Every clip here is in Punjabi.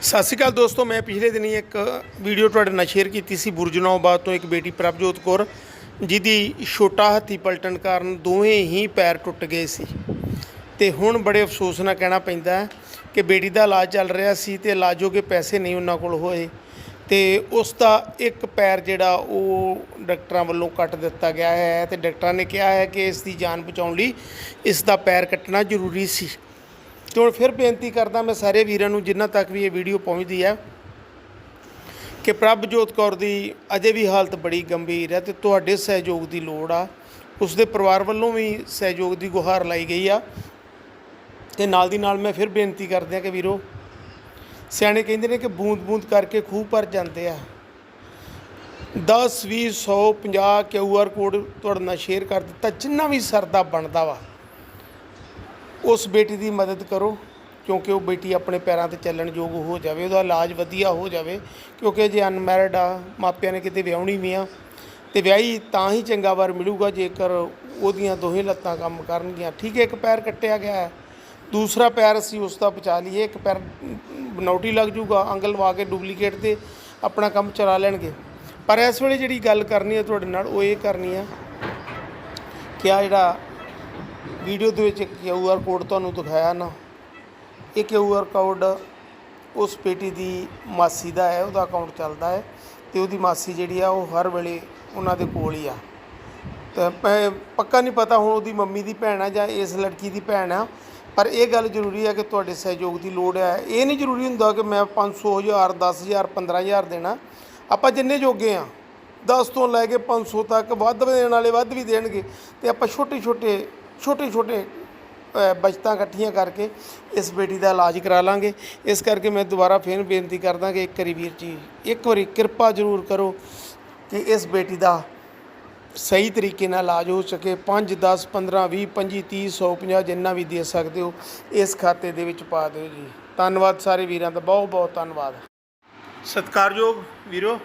ਸਤਿ ਸ਼੍ਰੀ ਅਕਾਲ ਦੋਸਤੋ, ਮੈਂ ਪਿਛਲੇ ਦਿਨੀ ਇੱਕ ਵੀਡੀਓ ਤੁਹਾਡੇ ਨਾਲ ਸ਼ੇਅਰ ਕੀਤੀ ਸੀ ਬੁਰਜਨੌਬਾਦ ਤੋਂ ਇੱਕ ਬੇਟੀ ਪ੍ਰਭਜੋਤ ਕੌਰ, ਜਿਹਦੀ ਛੋਟਾ ਹੱਥੀ ਪਲਟਣ ਕਾਰਨ ਦੋਵੇਂ ਹੀ ਪੈਰ ਟੁੱਟ ਗਏ ਸੀ। ਤੇ ਹੁਣ ਬੜੇ ਅਫਸੋਸ ਨਾਲ ਕਹਿਣਾ ਪੈਂਦਾ ਕਿ ਬੇਟੀ ਦਾ ਇਲਾਜ ਚੱਲ ਰਿਹਾ ਸੀ ਤੇ ਇਲਾਜੋਗੇ ਪੈਸੇ ਨਹੀਂ ਉਹਨਾਂ ਕੋਲ ਹੋਏ। ਤੇ ਉਸ ਦਾ ਇੱਕ ਪੈਰ ਜਿਹੜਾ ਉਹ ਡਾਕਟਰਾਂ ਵੱਲੋਂ ਕੱਟ ਦਿੱਤਾ ਗਿਆ ਹੈ ਤੇ ਡਾਕਟਰਾਂ ਨੇ ਕਿਹਾ ਹੈ ਕਿ ਇਸ ਦੀ ਜਾਨ ਬਚਾਉਣ ਲਈ ਇਸ ਦਾ ਪੈਰ ਕੱਟਣਾ ਜ਼ਰੂਰੀ ਸੀ। ਤੇ ਹੁਣ ਫਿਰ ਬੇਨਤੀ ਕਰਦਾ ਮੈਂ ਸਾਰੇ ਵੀਰਾਂ ਨੂੰ ਜਿਨ੍ਹਾਂ ਤੱਕ ਵੀ ਇਹ ਵੀਡੀਓ ਪਹੁੰਚਦੀ ਹੈ, ਕਿ ਪ੍ਰਭਜੋਤ ਕੌਰ ਦੀ ਅਜੇ ਵੀ ਹਾਲਤ ਬੜੀ ਗੰਭੀਰ ਹੈ ਤੇ ਤੁਹਾਡੇ ਸਹਿਯੋਗ ਦੀ ਲੋੜ ਆ। ਉਸ ਦੇ ਪਰਿਵਾਰ ਵੱਲੋਂ ਵੀ ਸਹਿਯੋਗ ਦੀ ਗੁਹਾਰ ਲਾਈ ਗਈ ਆ। ਤੇ ਨਾਲ ਦੀ ਨਾਲ ਮੈਂ ਫਿਰ ਬੇਨਤੀ ਕਰਦਿਆਂ ਕਿ ਵੀਰੋ, ਸਿਆਣੇ ਕਹਿੰਦੇ ਨੇ ਕਿ ਬੂੰਦ-ਬੂੰਦ ਕਰਕੇ ਖੂਹ ਭਰ ਜਾਂਦੇ ਆ। 10 20 100 50 ਕਿਊਆਰ ਕੋਡ ਤੁਹਾਡੇ ਨਾਲ ਸ਼ੇਅਰ ਕਰ ਦਿੱਤਾ, ਜਿੰਨਾ ਵੀ ਸਰਦਾ ਬਣਦਾ ਵਾ। ਉਸ ਬੇਟੀ ਦੀ ਮਦਦ ਕਰੋ, ਕਿਉਂਕਿ ਉਹ ਬੇਟੀ ਆਪਣੇ ਪੈਰਾਂ ਤੇ ਚੱਲਣ ਯੋਗ ਹੋ ਜਾਵੇ, ਉਹਦਾ ਇਲਾਜ ਵਧੀਆ ਹੋ ਜਾਵੇ, ਕਿਉਂਕਿ ਜੇ ਅਨਮੈਰਿਡ ਆ, ਮਾਪਿਆਂ ਨੇ ਕਿਤੇ ਵਿਆਹਣੀ ਵੀ ਆ, ਤੇ ਵਿਆਹੀ ਤਾਂ ਹੀ ਚੰਗਾ ਵਾਰ ਮਿਲੂਗਾ, ਜੇਕਰ ਉਹਦੀਆਂ ਦੋਹੇ ਲੱਤਾਂ ਕੰਮ ਕਰਨਗੀਆਂ। ਠੀਕ ਹੈ, ਇੱਕ ਪੈਰ ਕੱਟਿਆ ਗਿਆ ਹੈ, ਦੂਸਰਾ ਪੈਰ ਅਸੀਂ ਉਸ ਦਾ ਬਚਾ ਲਈਏ, ਇੱਕ ਪੈਰ ਬਨੌਟੀ ਲੱਗ ਜੂਗਾ ਅੰਗ ਲਵਾ ਕੇ ਡੁਪਲੀਕੇਟ ਤੇ ਆਪਣਾ ਕੰਮ ਚਲਾ ਲੈਣਗੇ। ਪਰ ਇਸ ਵੇਲੇ ਜਿਹੜੀ ਗੱਲ ਕਰਨੀ ਹੈ ਤੁਹਾਡੇ ਨਾਲ, ਉਹ ਇਹ ਕਰਨੀ ਹੈ ਕਿ ਆ ਜਿਹੜਾ ਵੀਡੀਓ ਦੇ ਵਿੱਚ ਇੱਕ ਕਿਊ ਆਰ ਕੋਡ ਤੁਹਾਨੂੰ ਦਿਖਾਇਆ ਨਾ। ਇਹ ਕਿਊ ਆਰ ਕੋਡ ਉਸ ਬੇਟੀ ਦੀ ਮਾਸੀ ਦਾ ਹੈ, ਉਹਦਾ ਅਕਾਊਂਟ ਚੱਲਦਾ ਹੈ ਤੇ ਉਹਦੀ ਮਾਸੀ ਜਿਹੜੀ ਆ, ਉਹ ਹਰ ਵੇਲੇ ਉਹਨਾਂ ਦੇ ਕੋਲ ਹੀ ਆ। ਤੇ ਪੱਕਾ ਨਹੀਂ ਪਤਾ ਹੁਣ ਉਹਦੀ ਮੰਮੀ ਦੀ ਭੈਣ ਆ ਜਾਂ ਇਸ ਲੜਕੀ ਦੀ ਭੈਣ ਆ, ਪਰ ਇਹ ਗੱਲ ਜ਼ਰੂਰੀ ਹੈ ਕਿ ਤੁਹਾਡੇ ਸਹਿਯੋਗ ਦੀ ਲੋੜ ਹੈ ਇਹ ਨਹੀਂ ਜ਼ਰੂਰੀ ਹੁੰਦਾ ਕਿ ਮੈਂ 500 ਹਜ਼ਾਰ 10000 15000 ਦੇਣਾ। ਆਪਾਂ ਜਿੰਨੇ ਜੋਗੇ ਆ 10 ਤੋਂ ਲੈ ਕੇ 500 ਤੱਕ ਵੱਧ ਦੇਣ ਵਾਲੇ ਵੱਧ ਵੀ ਦੇਣਗੇ ਤੇ ਆਪਾਂ ਛੋਟੇ ਛੋਟੇ ਛੋਟੇ ਛੋਟੇ ਅ, ਬਚਤਾਂ ਇਕੱਠੀਆਂ ਕਰਕੇ ਇਸ ਬੇਟੀ ਦਾ ਇਲਾਜ ਕਰਾ ਲਾਂਗੇ। ਇਸ ਕਰਕੇ ਮੈਂ ਦੁਬਾਰਾ ਫੇਰ ਬੇਨਤੀ ਕਰਦਾ ਕਿ ਇੱਕ ਵਾਰੀ ਵੀਰ ਜੀ ਇੱਕ ਵਾਰੀ ਕਿਰਪਾ ਜ਼ਰੂਰ ਕਰੋ ਕਿ ਇਸ ਬੇਟੀ ਦਾ ਸਹੀ ਤਰੀਕੇ ਨਾਲ ਇਲਾਜ ਹੋ ਸਕੇ। 5 10 15 20 25 30 150 ਜਿੰਨਾ ਵੀ ਦੇ ਸਕਦੇ ਹੋ ਇਸ ਖਾਤੇ ਦੇ ਵਿੱਚ ਪਾ ਦਿਓ ਜੀ। ਧੰਨਵਾਦ ਸਾਰੇ ਵੀਰਾਂ ਦਾ ਬਹੁਤ ਬਹੁਤ ਧੰਨਵਾਦ। ਸਤਿਕਾਰਯੋਗ ਵੀਰੋ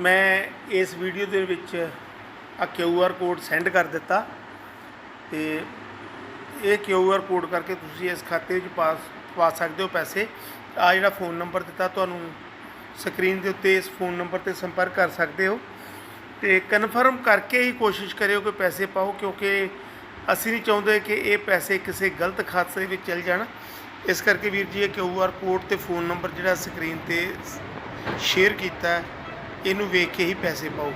ਮੈਂ ਇਸ ਵੀਡੀਓ ਦੇ ਵਿੱਚ ਆ ਕਿਊ ਆਰ ਕੋਡ ਸੈਂਡ ਕਰ ਦਿੱਤਾ। ਤੇ ਇਹ ਕਿਊ ਆਰ ਕੋਡ ਕਰਕੇ ਤੁਸੀਂ ਇਸ ਖਾਤੇ ਵਿੱਚ ਪਾ ਪਾ ਸਕਦੇ ਹੋ ਪੈਸੇ। ਆ ਜਿਹੜਾ ਫੋਨ ਨੰਬਰ ਦਿੱਤਾ, ਤੁਹਾਨੂੰ ਸਕਰੀਨ ਦੇ ਉੱਤੇ ਇਸ ਫੋਨ ਨੰਬਰ ਤੇ ਸੰਪਰਕ ਕਰ ਸਕਦੇ ਹੋ। ਤੇ ਕਨਫਰਮ ਕਰਕੇ ਹੀ ਕੋਸ਼ਿਸ਼ ਕਰਿਓ ਕਿ ਪੈਸੇ ਪਾਓ, ਕਿਉਂਕਿ ਅਸੀਂ ਨਹੀਂ ਚਾਹੁੰਦੇ ਕਿ ਇਹ ਪੈਸੇ ਕਿਸੇ ਗਲਤ ਖਾਤੇ ਵਿੱਚ ਚਲ ਜਾਣ। ਇਸ ਕਰਕੇ ਵੀਰ ਜੀ, ਇਹ ਕਿਊ ਆਰ ਕੋਡ ਤੇ ਫੋਨ ਨੰਬਰ ਜਿਹੜਾ ਸਕਰੀਨ ਤੇ ਸ਼ੇਅਰ ਕੀਤਾ, ਇਹਨੂੰ ਵੇਖ ਕੇ ਹੀ ਪੈਸੇ ਪਾਓ।